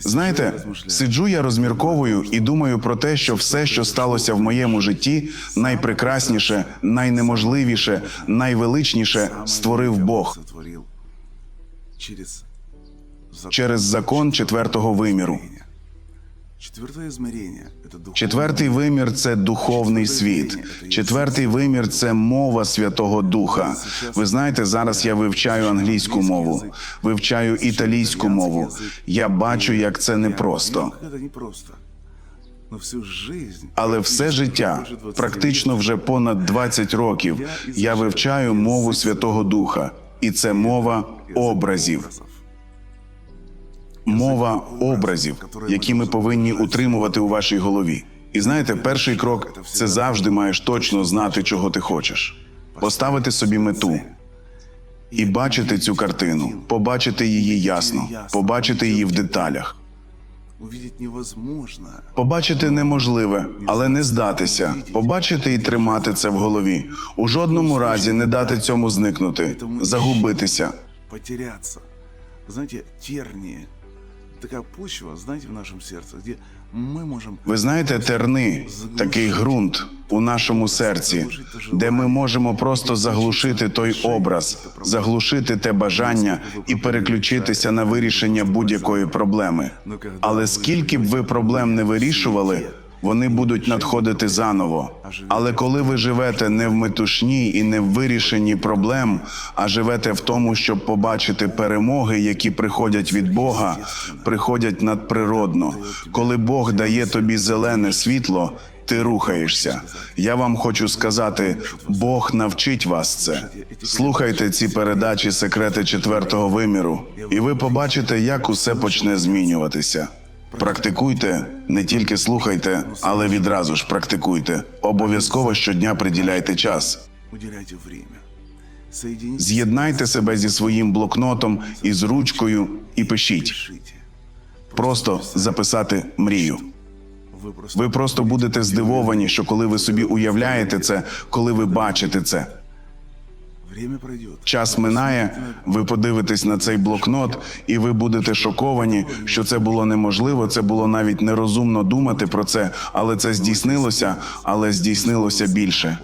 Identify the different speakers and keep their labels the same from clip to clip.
Speaker 1: Знаєте, сиджу я розмірковую і думаю про те, що все, що сталося в моєму житті, найпрекрасніше, найнеможливіше, найвеличніше створив Бог.
Speaker 2: через закон
Speaker 1: четвертого виміру. Четвертий вимір це духовний світ. Четвертий вимір це мова Святого Духа. Ви знаєте, зараз я вивчаю англійську мову, вивчаю італійську мову. Я бачу, як це непросто.
Speaker 2: Жизнь...
Speaker 1: Але все життя, практично вже понад 20 років, я вивчаю мову Святого Духа, і це мова образів. Мова образів, які ми повинні утримувати у вашій голові. І знаєте, перший крок це завжди маєш точно знати, чого ти хочеш, поставити собі мету і бачити цю картину, побачити її ясно, побачити її в деталях. Побачити неможливе, але не здатися. Побачити і тримати це в голові. У жодному разі не дати цьому зникнути, загубитися.
Speaker 2: Потеряться. Знаете, Такая почва, знаєте, в нашому серці, де ми можемо
Speaker 1: Ви знаєте, терни такий ґрунт у нашому серці, де ми можемо просто заглушити той образ, заглушити те бажання і переключитися на вирішення будь-якої проблеми. Але скільки б ви проблем не вирішували, вони будуть надходити заново. Але коли ви живете не в метушні і не в вирішенні проблем, а живете в тому, щоб побачити перемоги, які приходять від Бога, приходять надприродно. Коли Бог дає тобі зелене світло, ти рухаєшся. Я вам хочу сказати, Бог навчить вас це. Слухайте ці передачі секрети четвертого виміру, і ви побачите, як усе почне змінюватися. Практикуйте, не тільки слухайте, але відразу ж практикуйте. Обов'язково щодня приділяйте час. З'єднайте себе зі своїм блокнотом і з ручкою і пишіть. Просто записати мрію. Ви просто будете здивовані, що коли ви собі уявляєте це, коли ви бачите це. Час минає, ви подивитесь на цей блокнот, і ви будете шоковані, що це було неможливо. Це було навіть нерозумно думати про це, але це здійснилося, але здійснилося більше.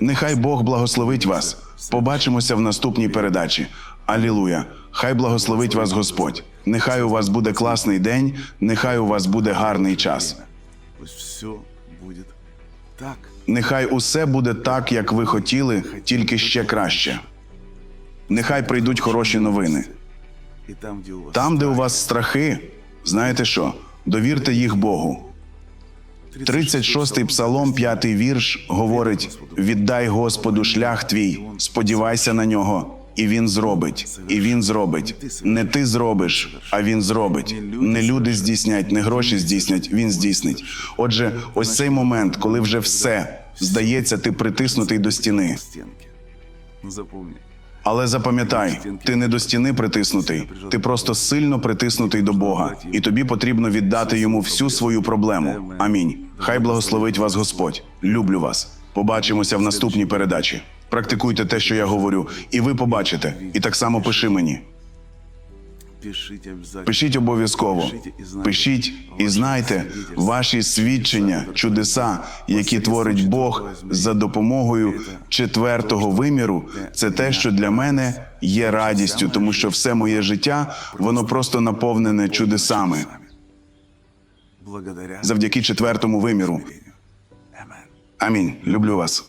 Speaker 1: Нехай Бог благословить вас. Побачимося в наступній передачі. Алілуя! Хай благословить вас Господь. Нехай у вас буде класний день, нехай у вас буде гарний час.
Speaker 2: Пусть все будет так.
Speaker 1: Нехай усе буде так, як ви хотіли, тільки ще краще. Нехай прийдуть хороші новини.
Speaker 2: Там,
Speaker 1: де у вас страхи, знаєте що? Довірте їх Богу. 36-й псалом, 5-й вірш говорить: віддай Господу шлях твій, сподівайся на нього, і він зробить. І він зробить. Не ти зробиш, а він зробить. Не люди здійснять, не гроші здійснять, він здійснить. Отже, ось цей момент, коли вже все здається, ти притиснутий до стіни. Але запам'ятай, ти не до стіни притиснутий, ти просто сильно притиснутий до Бога, і тобі потрібно віддати йому всю свою проблему. Амінь. Хай благословить вас Господь. Люблю вас. Побачимося в наступній передачі. Практикуйте те, що я говорю, і ви побачите. І так само пиши мені. Пишіть обов'язково. Пишіть і знайте ваші свідчення, чудеса, які творить Бог за допомогою четвертого виміру. Це те, що для мене є радістю, тому що все моє життя воно просто наповнене чудесами завдяки четвертому виміру. Амінь. Люблю вас.